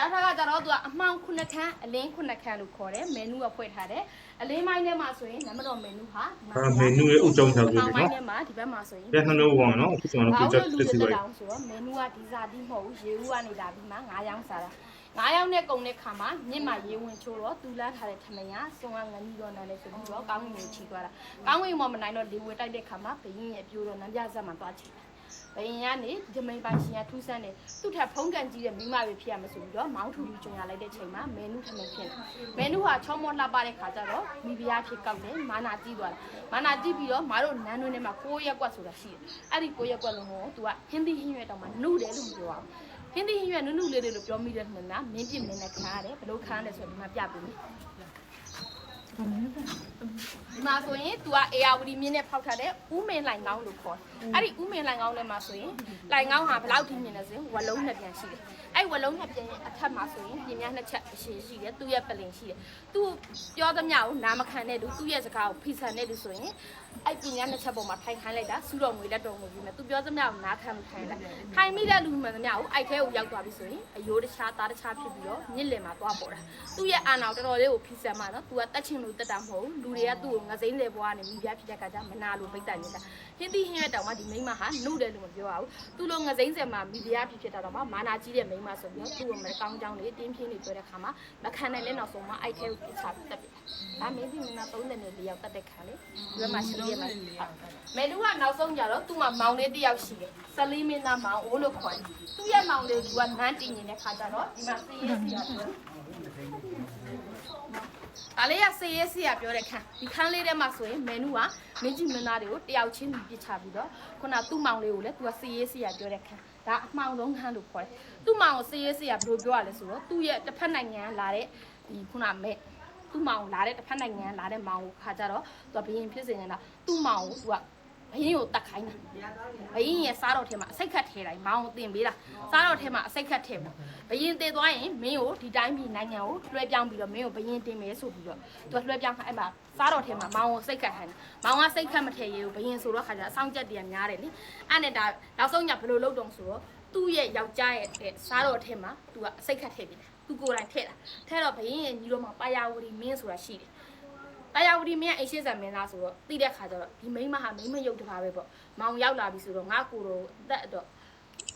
ပြားထားကကြတော့သူကအမှောင်ခုနှစ်ခန်းအလင်းခုနှစ်ခန်းလို့ခေါ်တယ်မနူကဖွဲ့ထားတယ်အလင်းမိုင်းထဲမှာဆိုရင်နံပါတ်တော်မနူဟာဒီမှာအာမင်းနူရဲ့အုပ်ကြောင်းထားဆိုအမှောပြီင်မိုနော်င်းထဲမှာဒီဘက်မှာဆိုရင်ပြန်နှလုံးဝင်နော်အခုကျွန်တော်ဘာတို့လို့ပြလူချက်တွေတက်စီပါတောင်ဆိုတော့မနူကဒီစားတိမဟုတ်ဘူးရေဦးကနေလာပြီးမှ9ရောင်းစားတာ9ရောင်းနဲ့ကုန်တဲ့ခါမှာမြင့်မှာရေဝင်ချိုးတော့တူလန်းထားတဲ့ထမရစွန်ကငနီတော့နားလဲဆိုပြီးတော့ကောင်းဝင်ကိုချီသွားတာကောင်းဝင်မမနိုင်တော့လေဝဲတိုက်တဲ့ခါမှာဘယင်းရဲ့အပြိုးတော့နန်းပြဆက်မှာသွားချီတယ် ဘယင်းကနေဂျမိန်ပိုင်ရှင်ကထူးဆန်းတယ်သူ့ထက်ဖုံးကန်ကြီးတဲ့မိမတွေဖြစ်ရမယ်ဆိုပြီးတော့မောင်းထူထူကျုံရလိုက်တဲ့ချိန်မှာမဲနုထမင်းဖြစ်တယ်မဲနုဟာချောမောလှပတဲ့ခါကျတော့မိဖုရားဖြစ်ကောက်တယ်မာနာကြည့်သွားတယ်မာနာကြည့်ပြီးတော့မတို့နန်းတွင်းထဲမှာ6ရက်ကွက်ဆိုတာရှိတယ်အဲ့ဒီ6ရက်ကွက်လုံးကို तू ကဟင်းသီးဟင်းရွက်တောင်မှနှုတ်တယ်လို့မပြောအောင်ဟင်းသီးဟင်းရွက်နုနုလေးလေးလို့ပြောမိတဲ့နှစ်နာမင်းပြစ်မင်းနဲ့ခါရတယ်ဘလို့ခါရတယ်ဆိုတော့ဒီမှာပြပေးမယ်ဒီမှာဆိုရင် तू ကအေယာဝတီမြင်းနဲ့ဖောက်ထားတဲ့ဥမင်းလိုင်ကောင်းလို့ခေါ်တယ် အဲ့ဒီဥမင်းလိုင်ကောင်းထဲမှာဆိုရင်လိုင်ကောင်းဟာဘယ်လောက်ထိမြင်လဲဆိုရင်ဝလုံးနှစ်ပြန်ရှိတယ်အဲ့ဝလုံးနှစ်ပြန်ရဲ့အထက်မှာဆိုရင်ပြင်များနှစ်ချက်အရှိရှိတယ်သူ့ရဲ့ပလင်ရှိတယ်သူပြောသမျှကိုနားမခံတဲ့လူသူ့ရဲ့စကားကိုဖိဆန်တဲ့လူဆိုရင်အဲ့ပြင်များနှစ်ချက်ပေါ်မှာထိုင်ခိုင်းလိုက်တာစူတော်ငွေလက်တော်ငွေပြီးမယ်သူပြောသမျှကိုနားခံမခံလိုက်ထိုင်မိတဲ့လူမှန်သမျှကိုအဲ့ထဲကိုရောက်သွားပြီဆိုရင်အယိုးတခြားသားတခြားဖြစ်ပြီးတော့မြစ်လင်မှာသွားပေါ်တာသူ့ရဲ့အာဏာကိုတော်တော်လေးကိုဖိဆန်မှတော့ तू ကတက်ချင်လို့တက်တာမဟုတ်ဘူးလူတွေကသူ့ကိုငစိမ့်လေဘွားနဲ့မိပြဖြစ်တဲ့ခါကျမနာလို့ပိတ်တိုင်နေတာဟင်းသီးဟင်းရွက်တောင်မှဒီမိန်းမဟာနှုတ်တယ်လို့မပြောရဘူးသူ့လိုငစိမ့်စင်မှာမိပြဖြစ်ဖြစ်တာတော့မှမာနာကြီးတဲ့မိန်းမဆိုပြီးတော့သူ့ကိုမကောင်းကြောင်းလေးတင်းပြင်းနေပြောတဲ့ခါမှာမခံနိုင်တဲ့နောက်ဆုံးမှအဲ့ထဲကိုပြချပြီးတက်ပြတာဒါမင်းဒီမင်းနာ30နဲ့၄ယောက်တက်တဲ့ခါလေဒီမှာရှိရမှာမဲလူကနောက်ဆုံးကြတော့သူ့မှာမောင်လေးတစ်ယောက်ရှိတယ်ဆလီမင်းသားမောင်အိုးလို့ခေါ်တယ်သူ့ရဲ့မောင်လေးကနန်းတင်နေတဲ့ခါကျတော့ဒီမှာစီးရဲစီရတယ် ဒါလေးကစေးရဲစီကပြောတဲ့ခန်းဒီခန်းလေးထဲမှာဆိုရင်မန်နူကမင်းကြီးမင်းသားတွေကိုတယောက်ချင်းပြစ်ချပြီးတော့ခုနသူ့မောင်လေးကိုလည်းသူကစေးရဲစီကပြောတဲ့ခန်းဒါအမှောင်ဆုံးခန်းလို့ခေါ်တယ်သူ့မောင်ကိုစေးရဲစီကဘယ်လိုပြောရလဲဆိုတော့သူ့ရဲ့တစ်ဖက်နိုင်ငံလာတဲ့ဒီခုနမဲ့သူ့မောင်လာတဲ့တစ်ဖက်နိုင်ငံလာတဲ့မောင်ကိုခါကြတော့သူကဘယင်ဖြစ်စေနေတာသူ့မောင်ကိုသူက ဘယင်းကိုတတ်ခိုင်းတာဘယင်းရဲ့စားတော်ထဲမှာအစိတ်ခတ်ထဲတိုင်းမောင်ကိုတင်ပေးတာစားတော်ထဲမှာအစိတ်ခတ်ထဲပေါ့ဘယင်းတည်သွားရင်မင်းကိုဒီတိုင်းပြည်နိုင်ငံကိုလွှဲပြောင်းပြီးတော့မင်းကိုဘယင်းတင်မယ်ဆိုပြီးတော့သူကလွှဲပြောင်းခိုင်းအဲ့မှာစားတော်ထဲမှာမောင်ကိုစိတ်ခတ်ခိုင်းတယ်မောင်ကစိတ်ခတ်မထဲရေကိုဘယင်းဆိုတော့ခါကျအဆောင်ချက်တည်းများတယ်လေအဲ့နဲ့ဒါနောက်ဆုံးညဘယ်လိုလုပ်တုံးဆိုတော့သူ့ရဲ့ယောက်ျားရဲ့စားတော်ထဲမှာသူကအစိတ်ခတ်ထည့်ပြီးတယ်သူကိုယ်တိုင်ထည့်တာထည့်တော့ဘယင်းရဲ့ညီတော်မှာပါယာဝတီမင်းဆိုတာရှိတယ် တရားဝတီမင်းအိတ်ရှိစံမင်းသားဆိုတော့တိတဲ့ခါကျတော့ဒီမိန်းမဟာမိန်းမရုပ်တစ်ပါးပဲပေါ့မောင်ရောက်လာပြီဆိုတော့ငါကိုတော့အသက်တော့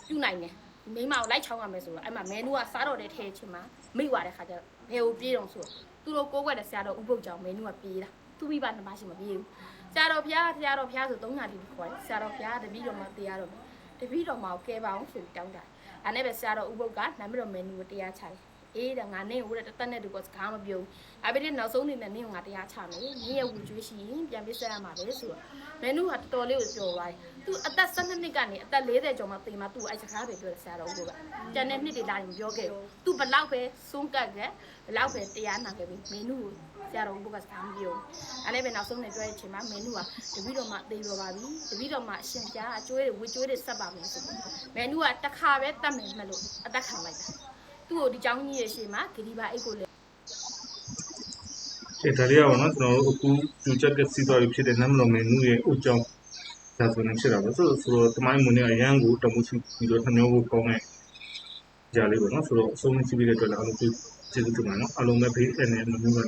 ပြုတ်နိုင်တယ်ဒီမိန်းမကိုလိုက်ချောင်းရမယ်ဆိုတော့အဲ့မှာမဲနူကစားတော့တဲ့ထဲချင်းမှာမိတ်ွာတဲ့ခါကျတော့ဘယ်ကိုပြေးတော့ဆိုသူတို့ကိုးကွက်တဲ့ဆရာတော်ဥပုပ်ကြောင့်မဲနူကပြေးတာသူမိဘနှစ်ပါးရှိမပြေးဘူးဆရာတော်ဖျားဆရာတော်ဖျားဆို300တိခေါ်တယ်ဆရာတော်ဖျားတပည့်တော်မှတရားတော်တပည့်တော်မှကဲပါအောင်ဆိုပြီးတောင်းတာအဲ့နဲ့ပဲဆရာတော်ဥပုပ်ကနာမည်တော်မဲနူကိုတရားချတယ် အေးတဲ့ငါနင့်ကိုတဲ့တသက်နဲ့တူကစကားမပြောဘူးအဘိဓိနောက်ဆုံးနေနဲ့နင့်ကိုငါတရားချမယ်နင့်ရဲ့ဝူကျွေးရှိရင်ပြန်ပြီးဆက်ရမှာပဲဆိုတော့မင်းတို့ကတော်တော်လေးကိုပြောသွားတယ်သူအသက်12နှစ်ကနေအသက်40ကျော်မှသေမှသူအဲ့စကားပဲပြောတယ်ဆရာတော်ဦးကတန်တဲ့နှစ်တွေလာရင်ပြောခဲ့သူဘလောက်ပဲစွန့်ကပ်ခဲ့ဘလောက်ပဲတရားနာခဲ့ပြီးမင်းတို့ကိုဆရာတော်ဦးကစကားမပြောအဲ့လည်းပဲနောက်ဆုံးနေပြောတဲ့အချိန်မှာမင်းတို့ကတပည့်တော်မှသေတော်ပါပြီတပည့်တော်မှအရှင်ပြားအကျွေးတွေဝွကျွေးတွေဆက်ပါမယ်ဆိုပြီးမင်းတို့ကတစ်ခါပဲတတ်မယ်မလို့အသက်ခံလိုက်တာ သူ့ကိုဒီကြောင်းကြီးရဲ့ရှေ့မှာဂီဒီပါအိတ်ကိုလည်းေဒါလေးကပေါ့နော်ကျွန်တော်တို့အခုဂျူချက်ကစီတော်ဖြစ်တဲ့နမ်လုံမင်းနူရဲ့အုပ်ကြောင်းဒါဆိုနေဖြစ်တာပဲဆိုတော့ဆိုတော့တမိုင်းမွန်နဲ့အရန်ကိုတမှုရှိပြီးတော့နှမျိုးကိုကောင်းတဲ့ကြာလေးပေါ့နော်ဆိုတော့အဆုံးရှိပြီးတဲ့အတွက်လည်းအလုံးကျေးဇူးတင်ပါတယ်နော်အလုံးပဲဘေးအနေနဲ့မမျိုးကနေ